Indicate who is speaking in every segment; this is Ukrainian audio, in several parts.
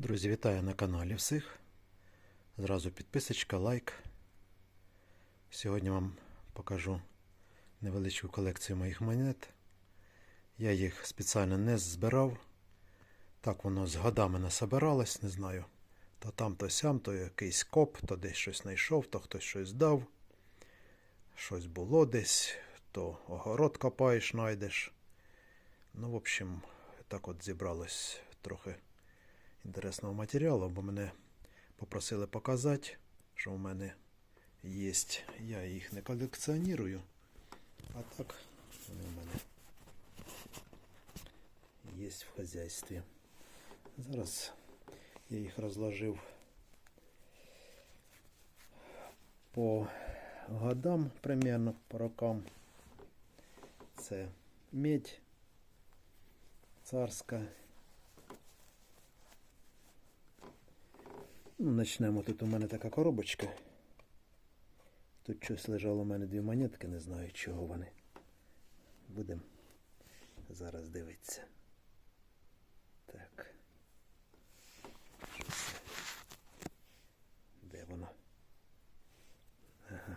Speaker 1: Друзі, вітаю на каналі всіх. Зразу підписочка, лайк. Сьогодні вам покажу невеличку колекцію моїх монет. Я їх спеціально не збирав. Так воно з годами насобиралось, не знаю. То там, то сям, то якийсь коп, то десь щось знайшов, то хтось щось дав. Щось було десь, то огород копаєш, знайдеш. Ну, в общем, так от зібралось трохи інтересного матеріалу, бо мене попросили показати, що в мене є. Я їх не колекціоную, а так вони в мене є в хазяйстві. Зараз я їх розложив по годам, примерно по рокам. Це медь царська. Ну, Начнемо. Тут у мене така коробочка. Тут щось лежало у мене дві монетки, не знаю чого вони. Будемо зараз дивитися. Так. Де воно? Ага.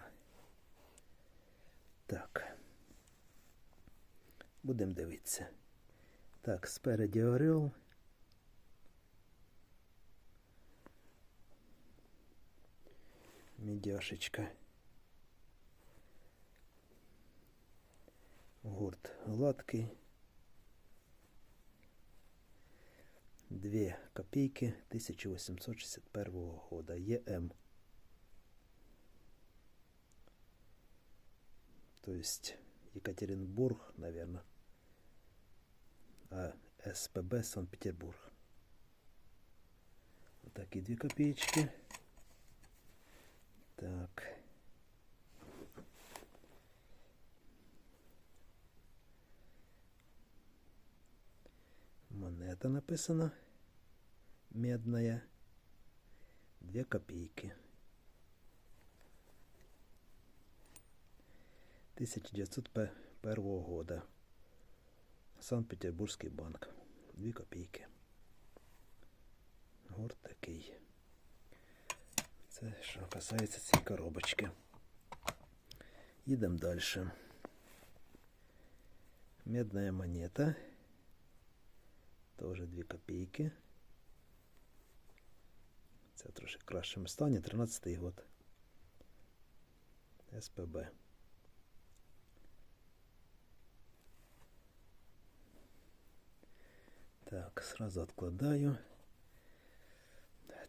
Speaker 1: Так. Будемо дивитися. Так, спереді орел. Медяшечка. Гурт гладкий. Две копейки 1861 года. ЕМ. То есть Екатеринбург, наверное. А СПБ Санкт-Петербург. Вот такие две копеечки. Так. Монета написана. Медная. Две копейки. 1901 года. Санкт-Петербургский банк. Дві копійки. Гурт такий. Це що касається цієї коробочки. Їдемо далі. Медная монета. Тоже 2 копійки. Це трошки в кращому стані. 13 год. СПБ. Так, сразу откладаю.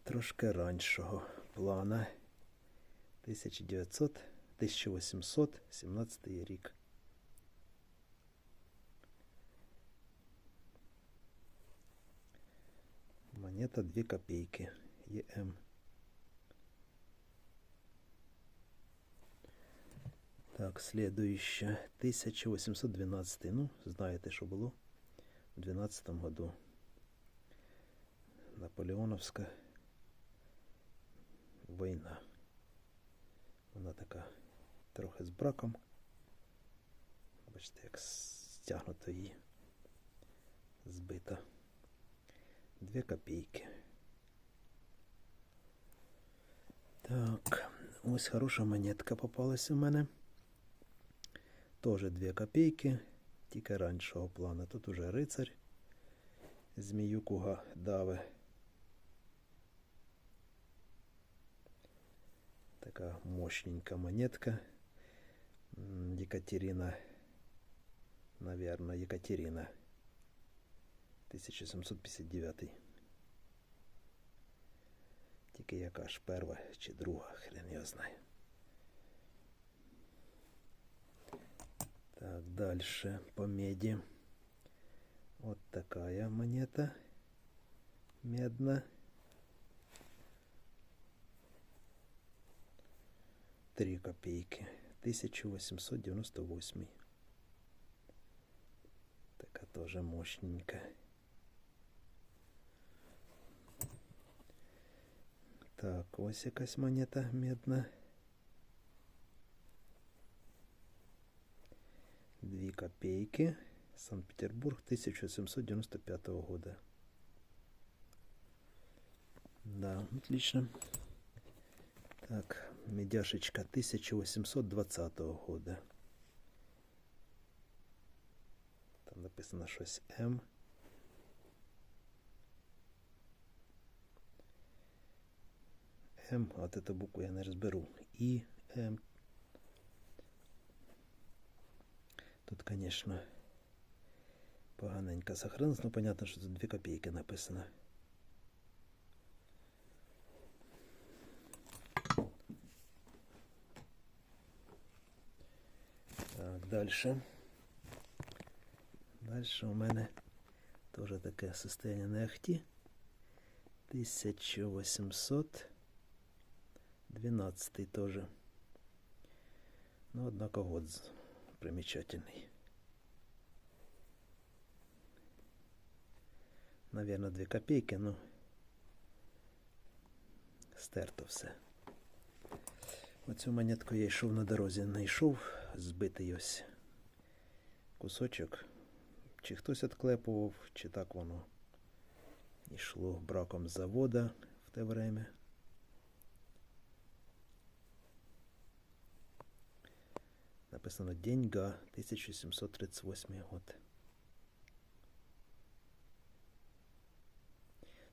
Speaker 1: Трошки раншого плана. 1900 1817 рік. Монета 2 копейки. ЕМ. Так, следующее. 1812. Ну, знаєте, що було в 12 году. Наполеоновська війна. Вона така трохи з браком. Бачите, як стягнуто її збита. Дві копійки. Так, ось хороша монетка попалась у мене. Тоже 2 копійки, тільки раншого плану. Тут уже рицарь. Зміюку дави. Такая мощненькая монетка. Екатерина, наверное, Екатерина. 1759. Тільки яка ж перва чи друга, хрен я знаю. Так, дальше по меди. Вот такая монета медная. 3 копійки. 1898. такая тоже мощненькая Так, ось якась монета медна. Дві копейки. Санкт-Петербург 1795 года. Да, отлично. Так, медяшечка 1820 года. Там написано щось М. М, от эту букву я не розберу. І, М. Тут, конечно, поганенько сохранилось, но понятно, що тут 2 копійки написано. Дальше. Дальше у мене теж таке состояние на ахті. 1812 тоже. Ну, однако год примечательный. Наверное, 2 копейки, ну стерто все. Оцю монетку я йшов на дорозі, знайшов збитий ось кусочок. Чи хтось відклепував, чи так воно йшло браком завода в те время. Написано Деньга 1738 год.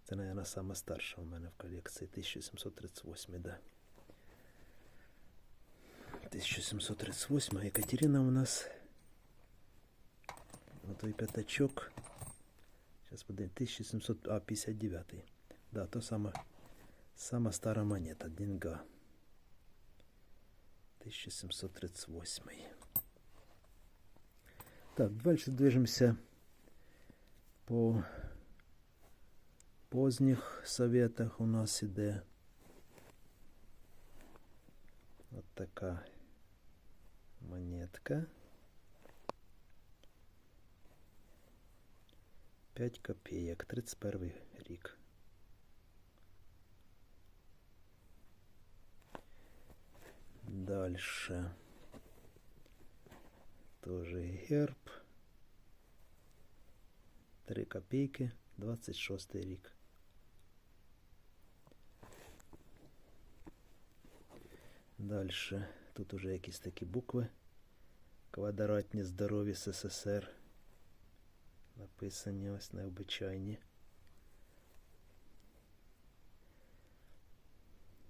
Speaker 1: Це, мабуть, саме старша у мене в колекції 1738, да. 1738. А Екатерина у нас. Вот той пятачок. Сейчас подивимось. 1700, а, 59. Да, то сама, сама стара монета. Деньга. 1738. Так, дальше движемся по поздних советах у нас іде. От така монетка. 5 копеек, 31 рік. Дальше. Тоже герб. 3 копейки, 26 рік. Дальше. Тут уже якісь такі букви. Квадратні здорові СССР. Написані ось необичайні.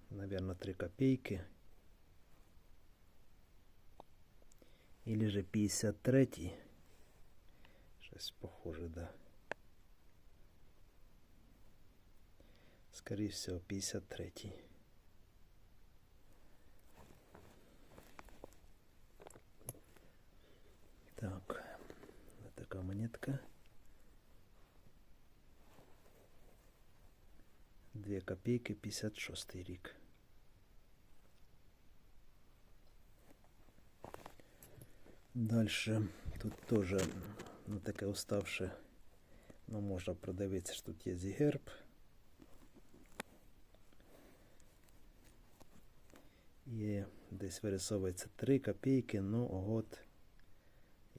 Speaker 1: Наверное, 3 копейки. Или же 53. Щось похоже, да. Скорее всего, 53. Так, вот такая монетка. Две копейки, 56 рік. Дальше тут тоже ну, таке уставше, ну можна продивитися, що тут є і герб. І десь вирисовується 3 копійки, ну год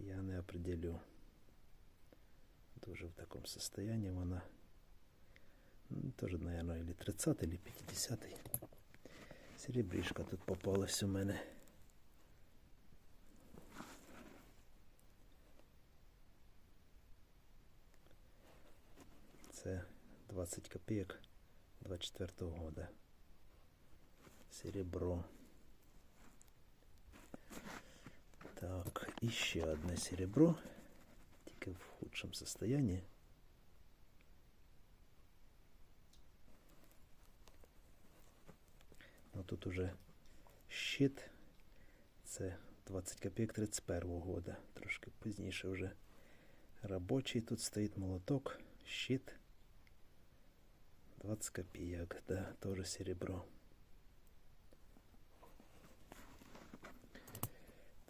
Speaker 1: я не определю. Дуже в такому состоянии вона. Ну, Тоже, наверное, или 30 или 50 Серебришка тут попалась у мене. Це 20 копійок 24 года. Серебро. Так, і ще серебро, тільки в худшому состоянии. Ну тут уже щит. Це 20 копійок 31 года. Трошки пізніше вже робочий. Тут стоїть молоток, щит. 20 копійок, да, тоже серебро.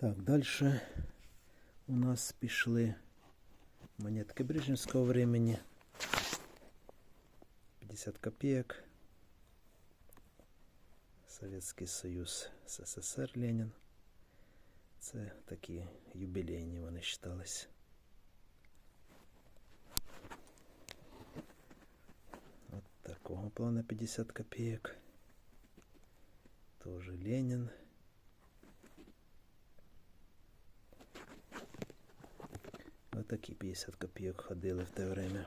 Speaker 1: Так, дальше у нас пішли монетки Брежневского времени. 50 копеек. Советский Союз СССР Ленін. Це такі юбілейні вони вважались. От такого Самоплана 50 копеек. Тоже Ленин. Вот такі 50 копійок ходили в те время.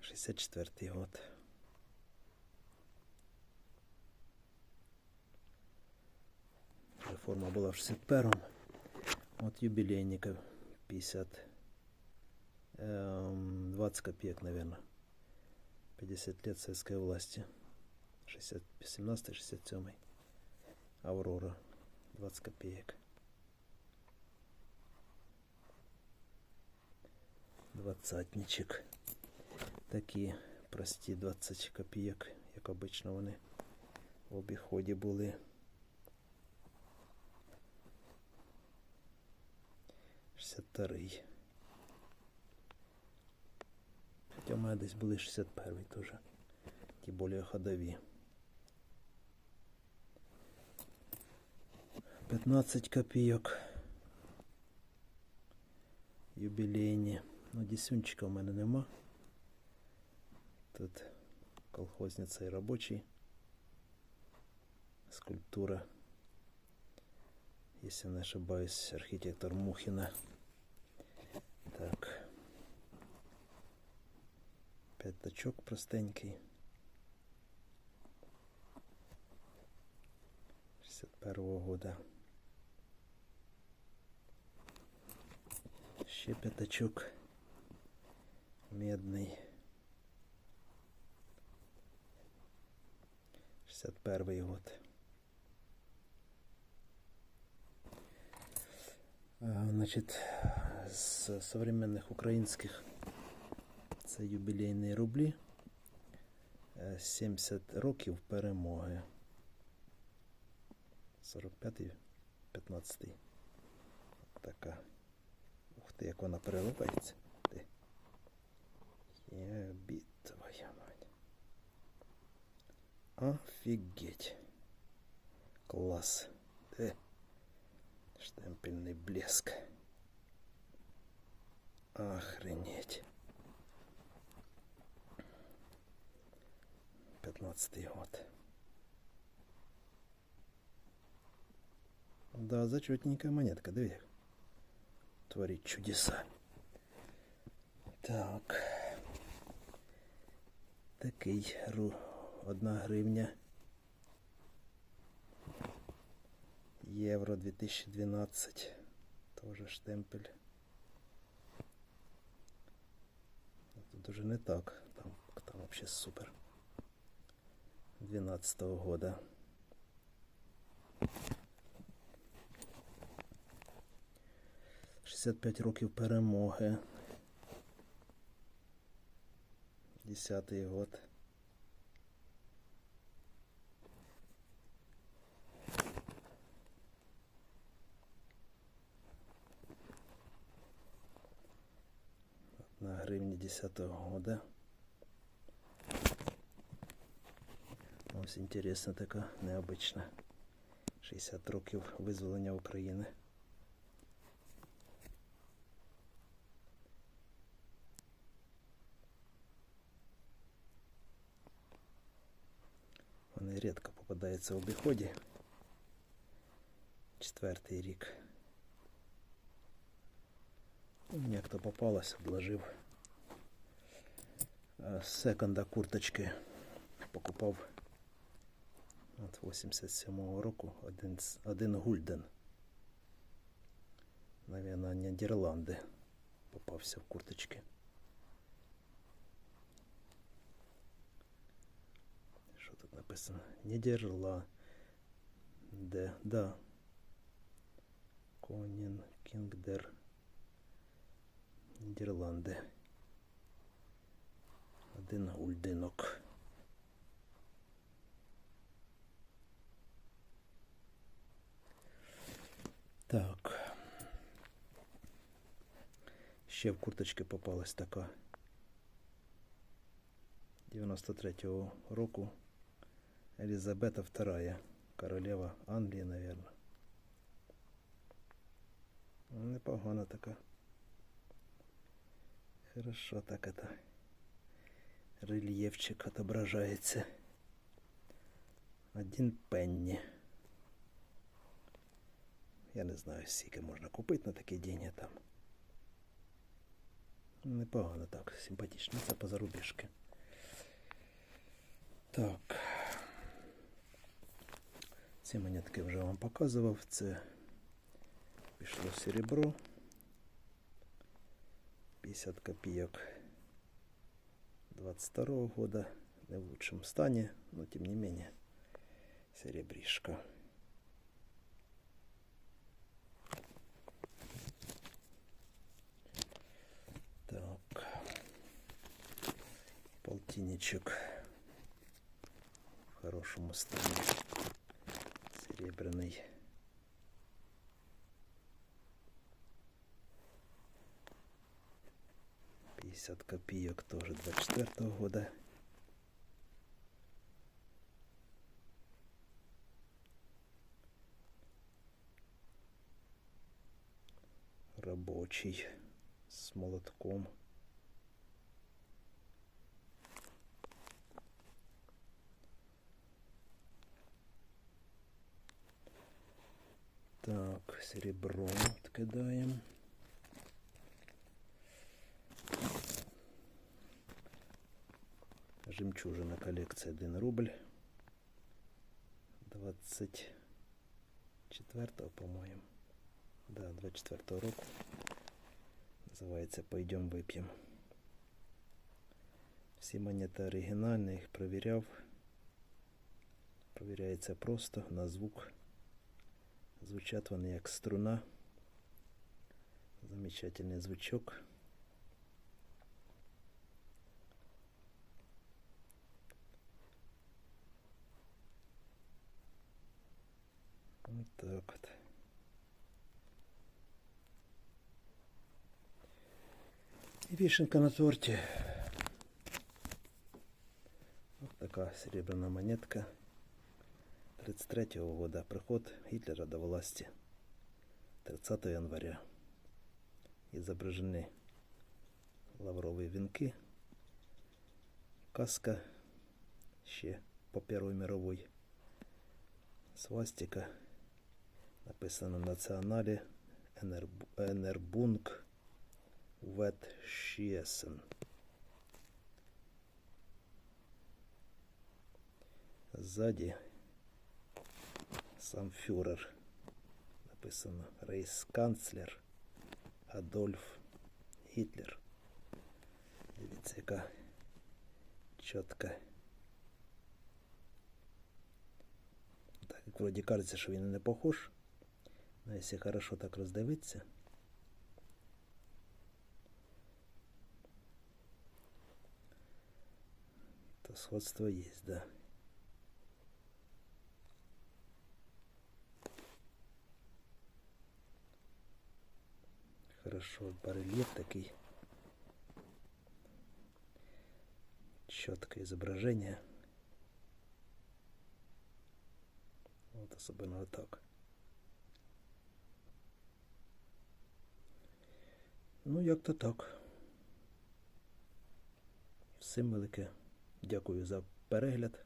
Speaker 1: Шістдесят четвертий год. Реформа була в 61-му. От юбилейника 50. эм, 20 копеек, наверное. 50 лет советской власти. 60, 17-67. Аврора. 20 копеек. Двадцатничек. Такі прості 20 копійок, як обично вони в обіході були. Вторий. Хоча в мене десь були 61-й теж. Ті більш ходові. 15 копійок. Юбілейні. Ну, десюнчика в мене нема. Тут колхозниця і робочий. Скульптура. Если не ошибаюсь, архитектор Мухина. Так. П'ятачок простенький. 61-го года. Ще п'ятачок. Медний. 61 год. А, Значит, з современних українських це юбілейні рублі. Е, 70 років перемоги. 45-й, 15-й. Така. Ух ти, як вона переливається. Ти. Єбі твоя мать. Офігеть. Клас. Ти. Штемпельний блеск. Охренеть. 15 год. Да, зачетненькая монетка, диви. Творить чудеса. Так. Такий ру. Одна гривня. Євро 2012. Тоже штемпель. Тут уже не так. Там, там вообще супер. 12 -го года. Шістдесят п'ять років перемоги. Десятий год. На гривні 10-го года. Ось інтересна така, необична. 60 років визволення України. Вони попадаються в обіході. Четвертий рік. Ну, як то попалось, обложив. З секонда курточки покупав от 87-го року один, один гульден. Наверное, Нідерланди попався в курточки. Написано? Нідерланди. Да. Конін Кінгдер. Нідерланди. Один гульдинок. Так. Ще в курточки попалась така. 93-го року. Елізабета II. Королева Англії, наверное. Непогана така. Хорошо так это. Рельефчик отображается. Один пенні. Я не знаю, скільки можна купити на такі деньги там. Непогано так, симпатично. Це по зарубіжки. Так. Ці монетки вже вам показував. Це пішло серебро. 50 копеек 22 года. Не в лучшем стане, но тем не менее серебришка. Так. Полтинничек в хорошем стане. Серебряный. Пятьдесят копеек тоже 24 года. Рабочий с молотком. Так, серебро откидаем. Жемчужина коллекция 1 рубль. 24 по-моему. Да, 24 року. Називається Пойдем вип'єм. Всі монети оригінальні, їх провіряв. Провіряється просто на звук. Звучать вони як струна. Замечательний звучок. Вот так вот. И вишенка на торте. Вот такая серебряная монетка. 33 года. Приход Гитлера до власти. 30 января. Изображены лавровые венки. Каска. Ще по Первой мировой. Свастика. Написано Націоналі Енербунг Ветшєсен. Ззаді сам фюрер. Написано рейхсканцлер Адольф Гітлер. Дивіться, яка чітка. Так, як вроді кажеться, що він і не похож. Но если хорошо так роздивитися, то сходство есть, да. Хорошо, барельеф такий. Четкое изображение. Вот особенно вот так. Ну, як то так. Всім велике дякую за перегляд.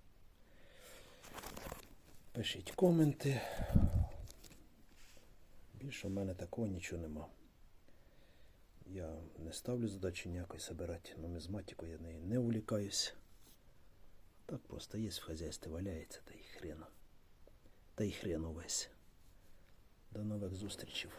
Speaker 1: Пишіть коменти. Більше в мене такого нічого нема. Я не ставлю задачі ніякої собирати нумізматику, я нею не увлікаюсь. Так просто є в хазяйстві, валяється, та й хрена. Та й хрен увесь. До нових зустрічей.